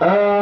Uh,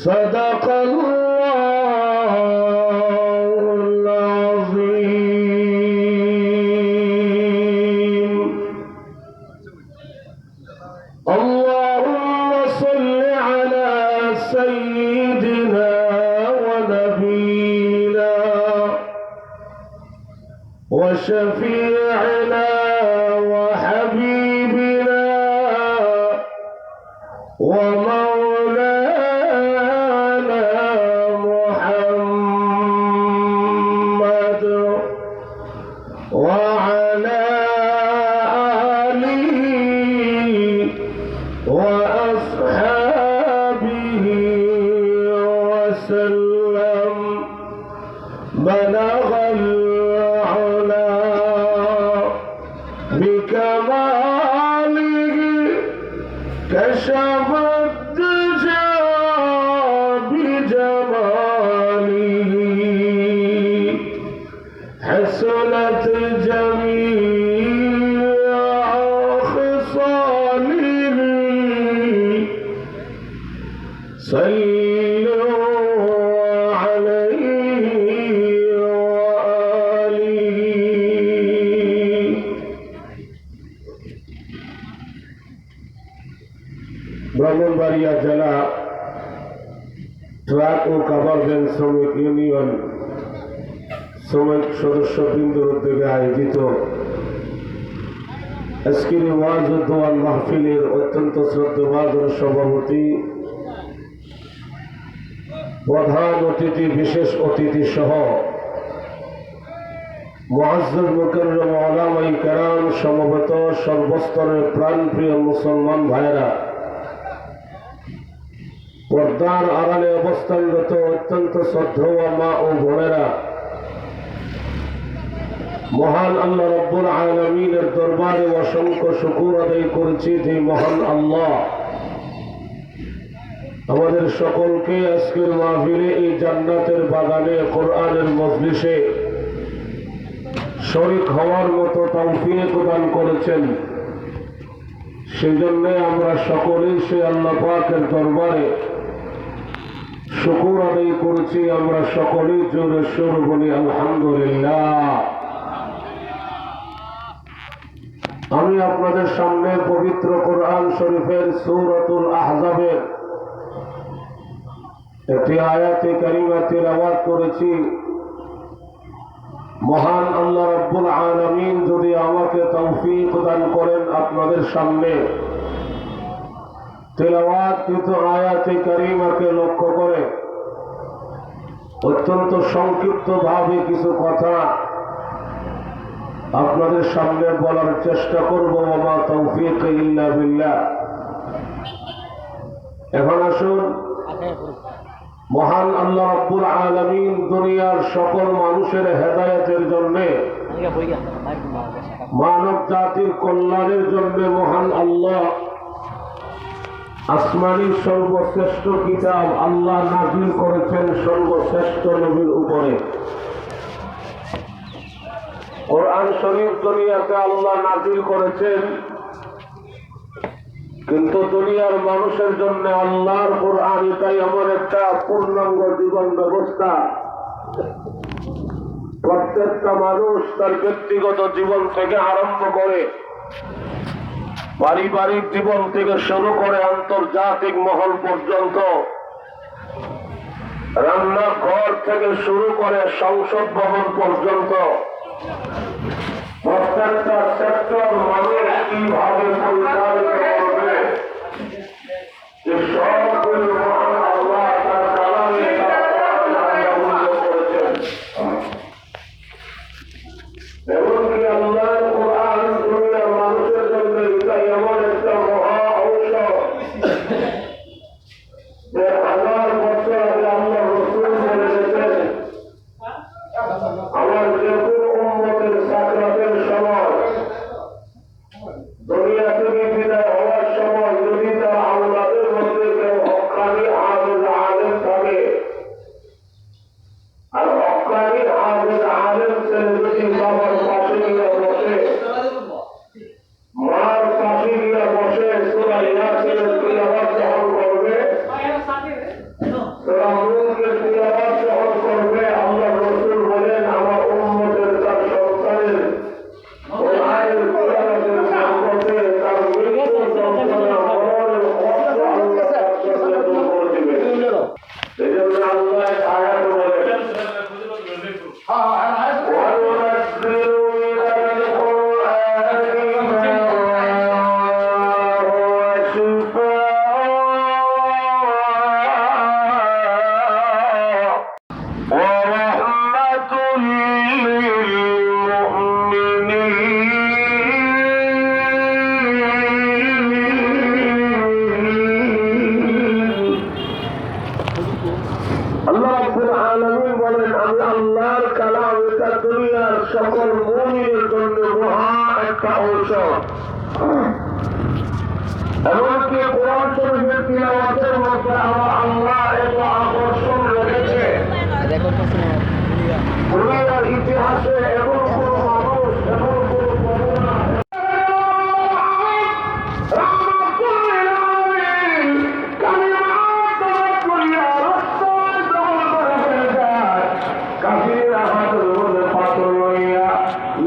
Sadakallah. حسنت جميع শ্রমিক সদস্যবৃন্দর উদ্যোগে আয়োজিত আজকের ওয়াজ ও মাহফিলের অত্যন্ত শ্রদ্ধভাজন সভাপতি, প্রধান অতিথি, বিশেষ অতিথি সহ মহাজুর সমবেত সর্বস্তরের প্রাণপ্রিয় মুসলমান ভাইয়েরা, পর্দার আড়ালে অবস্থানরত অত্যন্ত শ্রদ্ধা মা ও বোনেরা মহান আল্লাহ রব্বুল আলমিনের দরবারে অসংখ্য শুকুর আদায় করেছি যে মহান আল্লাহ। আমাদের সকলকে আজকের মাহফিলে এই জান্নাতের বাগানে, কোরআনের মজলিসে শরিক হওয়ার মতো তৌফিক দান করেছেন। সেজন্য আমরা সকলেই সে আল্লাহ পাকের দরবারে শুকুর আদায় করেছি। আমরা সকলেই জোরে সুর বলি, আলহামদুলিল্লাহ। আমি আপনাদের সামনে পবিত্র কোরআন শরীফের সৌরতুল আহজাবের একটি আয়াতে কারিমা তেলাওয়াত করেছি। মহান আল্লাহ রব্বুল আলামিন যদি আমাকে তৌফিক দান করেন আপনাদের সামনে। তেলাওয়াতকৃত আয়াতে কারিমাকে লক্ষ্য করে অত্যন্ত সংক্ষিপ্ত ভাবে কিছু কথা আপনাদের সামনে বলার চেষ্টা করব মামা তৌফিক এখন আসুন। মহান আল্লাহ রব্বুল আলমিন দুনিয়ার সকল মানুষের হেদায়তের জন্য মানব জাতির কল্যাণের জন্য মহান আল্লাহ আসমানি সর্বশ্রেষ্ঠ কিতাব আল্লাহ নাজিল করেছেন সর্বশ্রেষ্ঠ নবীর উপরে। কোরআন শরীফ দুনিয়াতে আল্লাহ নাজিল করেছেন। কিন্তু দুনিয়ার মানুষের জন্য আল্লাহর কোরআন এটাই এমন একটা পূর্ণাঙ্গ জীবন ব্যবস্থা। প্রত্যেকটা মানুষ তার ব্যক্তিগত জীবন থেকে আরম্ভ করে পারিবারিক জীবন থেকে শুরু করে আন্তর্জাতিক মহল পর্যন্ত রান্নাঘর থেকে শুরু করে সংসদ ভবন পর্যন্ত প্রত্যেকটা সেক্টর মানুষ কীভাবে সকল মনের জন্য মহা একটা ঔষধ। এমনকি কোরআন শরীফের তিলাওয়াতের মধ্যে আমার আল্লাহ এত আকর্ষণ রেখেছে।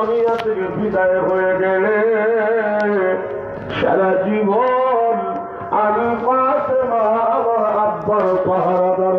দুনিয়া থেকে বিদায় হয়ে গেলে সারা জীবন আমি পাশে আমার আব্বার পাহারাদার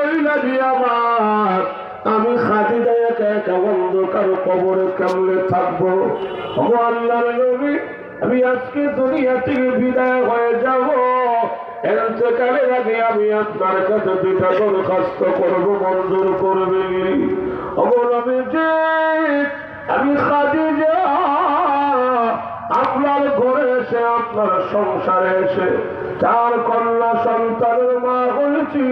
লাগে আমার। আমি খাদিজা একা একা অন্ধকার কবরে কেমনে থাকব? ও আল্লাহর নবী, আমি আজকে দুনিয়া থেকে বিদায় হয়ে যাব। এতেকালের আগে আমি আপনার কাছে দুটা দরখাস্ত করব, মঞ্জুর করবেন অবলম্বে যে আমি খাদিজা। আপনার ঘরে এসে, আপনার সংসারে এসে চার কন্যা সন্তানের মা দুই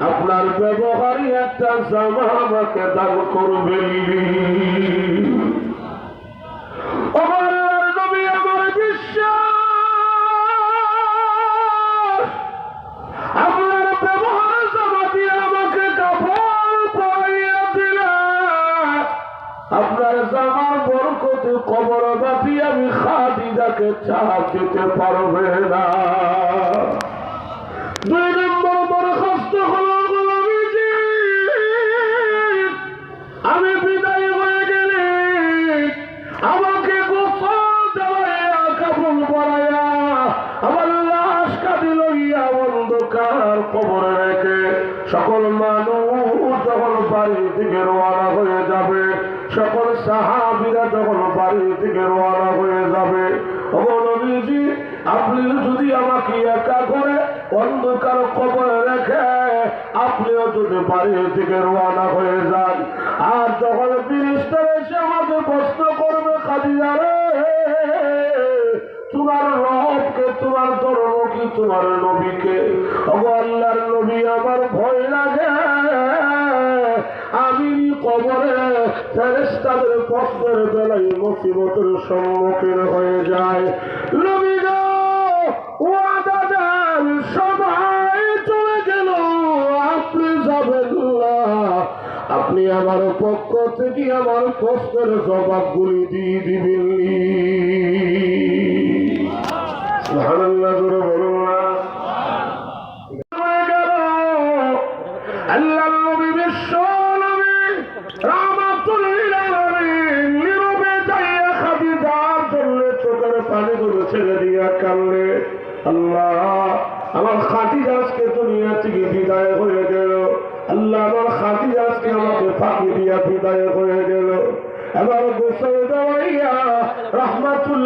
আপনার ব্যবহারই একটা জামা আমাকে দান করবেন বাড়ির দিকে রওনা হয়ে যাবে। ও আপনি যদি আমাকে একা করে অন্ধকার কবরে রেখে আপনিও যদি বাড়ির দিকে রওনা হয়ে যান। আর যখন ফিরিস্তা এসে আমাকে প্রশ্ন করবে, খাদিজা রে, তোমার রবকে, তোমার ধর্ম কি তোমার নবীকে আল্লাহর নবী আমার ভয় লাগে। কবরে ফেরেস্তাদের প্রশ্নের বেলায় মুসিবতের সম্মুখীন হয়ে যায়। সবাই চলে গেল। আপনি যাবেন আপনি আমার পক্ষ থেকে আমার প্রশ্নের জবাবগুলি দিয়ে দিবেন। বলুন না।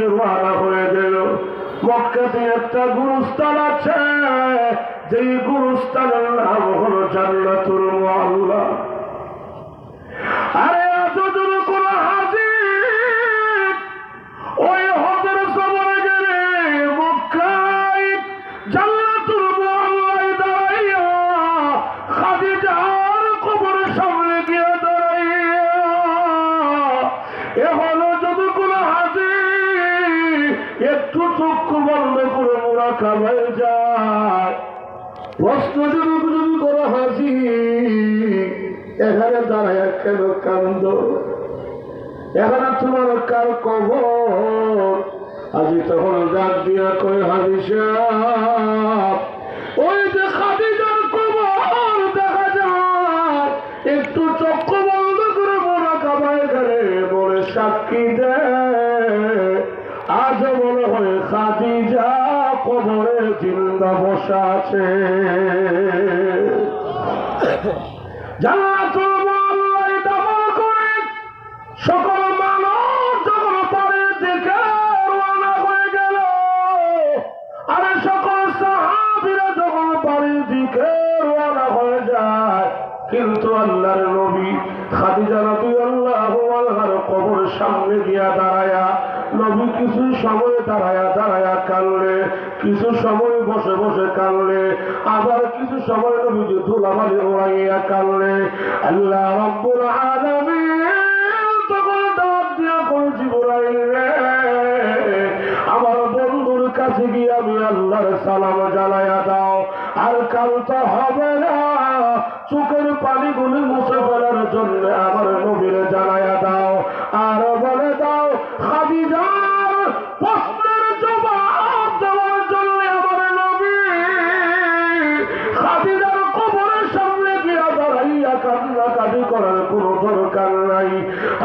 বাড়ির মারা হয়ে গেল। মক্কাতে একটা গুরুস্থান আছে। যে গুরুস্থানের নাম হলো জান্নাতুল মুআল্লা। আরে দূর কোন হাজির ওই করে যায়। প্রশ্ন করো হাসি এখানে কান্দ? এখানে তোমার কার আজি তখন ডাক দিয়া হাজি সাহেব, ওই যে খাদিজার কবর দেখা যায়। একটু চক্ষু বন্ধ করে মোরা কাবায় ঘরে বলে সাক্ষী দে বান্দা বসা আছে। সকল কিন্তু আল্লাহর নবী আল্লাহ আল্লাহর কবর সামনে দিয়া দাঁড়ায়া, নবী কিছু সময় দাঁড়ায়া দাঁড়ায়া কানলে, কিছু সময় বসে বসে কানলে আবার কিছু সময় নবী ধুলাবালি ওড়াইয়া কানলে আল্লাহ রব্বুল তখন দিয়া আমার বন্ধুর কাছে গিয়ে আমি আল্লাহর সালাম জানাইয়া দাও। আর কালটা হবে না। চোখের পানিগুলি মুছে ফেলার জন্য আমার নবীর জানাইয়া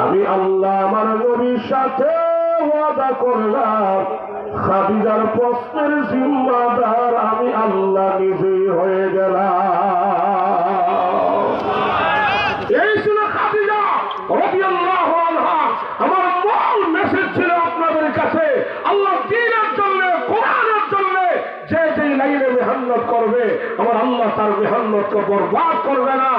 আমি আল্লাহ আমার নবীর সাথে ওয়াদা করলাম, খাদিজার প্রশ্নের জিম্মাদার আমি আল্লাহ নিজেই হয়ে গেলাম। এই ছিল খাদিজা আমার মূল মেসেজ ছিল আপনাদের কাছে, আল্লাহ দ্বীনের জন্য, কোরআনের জন্য যে যে লাইনে মেহান্নত করবে, আমার আল্লাহ তার মেহান্নতকে বরবাদ করবে না।